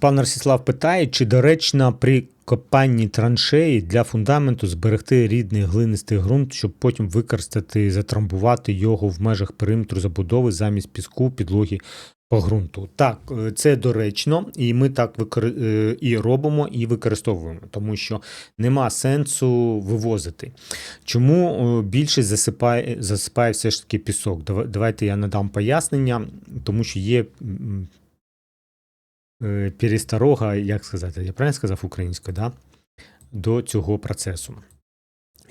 Пан Ростислав питає, чи доречно при копанні траншеї для фундаменту зберегти рідний глинистий ґрунт, щоб потім використати, затрамбувати його в межах периметру забудови замість піску, підлоги по ґрунту. Так, е, це доречно, і ми так викори- е, і робимо, і використовуємо, тому що нема сенсу вивозити. Чому е, більшість засипає, засипає все ж таки пісок? Давайте я надам пояснення, тому що є е, як сказати, я правильно сказав українською, да? до цього процесу.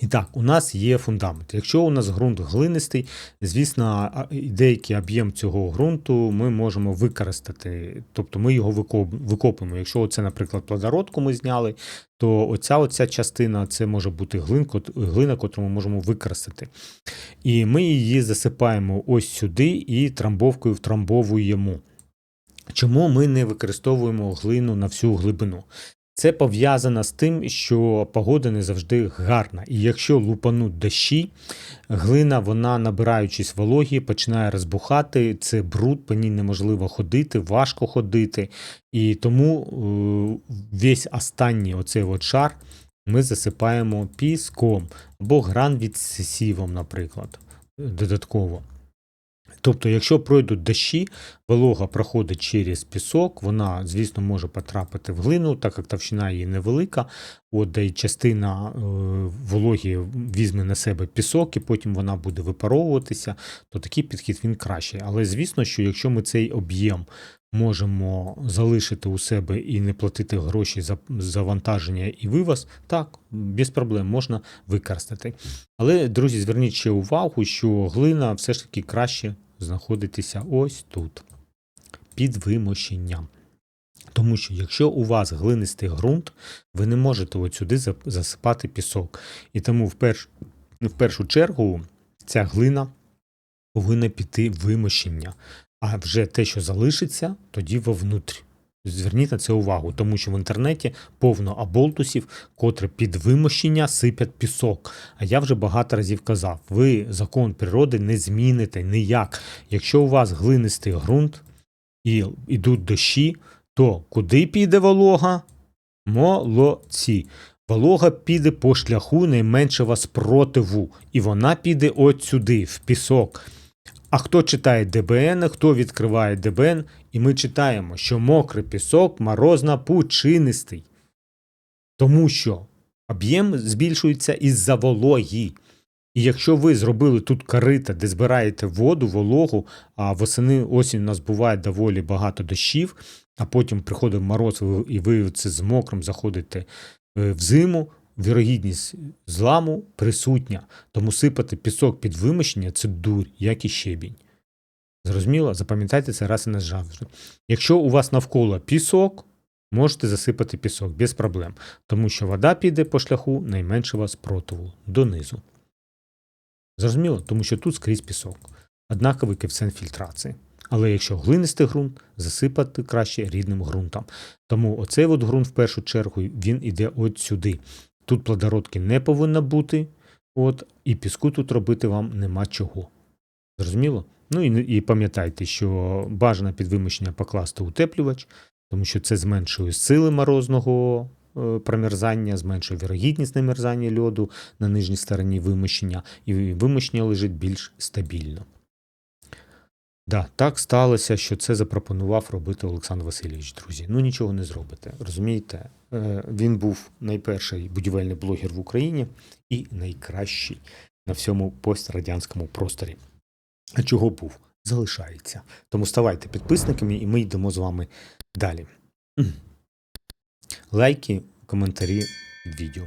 І так, у нас є фундамент. Якщо у нас ґрунт глинистий, звісно, деякий об'єм цього ґрунту ми можемо використати, тобто ми його викоп- викопуємо. Якщо це, наприклад, плодородку ми зняли, то оця, оця частина це може бути глин, кот- глина, яку ми можемо використати. І ми її засипаємо ось сюди і трамбовкою втрамбовуємо. Чому ми не використовуємо глину на всю глибину? Це пов'язано з тим, що погода не завжди гарна. І якщо лупануть дощі, глина, вона, набираючись вологі, починає розбухати. Це бруд, по ній неможливо ходити, важко ходити. І тому е, весь останній оцей от шар ми засипаємо піском або гранвідсісівом, наприклад, додатково. Тобто, якщо пройдуть дощі, волога проходить через пісок, вона, звісно, може потрапити в глину, так як товщина її невелика, от й частина е, вологі візьме на себе пісок, і потім вона буде випаровуватися, то такий підхід він кращий. Але звісно, що якщо ми цей об'єм можемо залишити у себе і не платити гроші за завантаження і вивоз, так, без проблем можна використати. Але, друзі, зверніть ще увагу, що глина все ж таки краще знаходитися ось тут, під вимощенням. Тому що якщо у вас глинистий ґрунт, ви не можете от сюди засипати пісок. І тому в, перш, в першу чергу ця глина повинна піти вимощення. А вже те, що залишиться, тоді вовнутрь. Зверніть на це увагу, тому що в інтернеті повно аболтусів, котре під вимощення сипять пісок. А я вже багато разів казав: ви закон природи не зміните ніяк. Якщо у вас глинистий ґрунт і йдуть дощі, то куди піде волога? Молодці. Волога піде по шляху найменшого спротиву, і вона піде от сюди, в пісок. А хто читає ДБН, хто відкриває ДБН, і ми читаємо, що мокрий пісок морозно пучинистий. Тому що об'єм збільшується із-за вологі. І якщо ви зробили тут корита, де збираєте воду, вологу, а восени осінь у нас буває доволі багато дощів, а потім приходить мороз, і ви це з мокрим заходите е, в зиму, вірогідність зламу присутня. Тому сипати пісок під вимощення це дурь, як і щебінь. Зрозуміло? Запам'ятайте це раз і назавжди. Якщо у вас навколо пісок, можете засипати пісок без проблем, тому що вода піде по шляху найменшого спротиву донизу. Зрозуміло? Тому що тут скрізь пісок. Однаковий коефіцієнт фільтрації. Але якщо глинистий ґрунт, засипати краще рідним ґрунтом. Тому оцей от ґрунт, в першу чергу, він іде от сюди. Тут плодородки не повинно бути, от, і піску тут робити вам нема чого. Зрозуміло? Ну і, і пам'ятайте, що бажано під вимощення покласти утеплювач, тому що це зменшує сили морозного е, промерзання, зменшує вірогідність намерзання льоду на нижній стороні вимощення, і вимощення лежить більш стабільно. Да, так сталося, що це запропонував робити Олександр Васильович, друзі. Ну нічого не зробите. Розумієте, Е, він був найперший будівельний блогер в Україні і найкращий на всьому пострадянському просторі. А чого був? Залишається. Тому ставайте підписниками, і ми йдемо з вами далі. Лайки, коментарі під відео.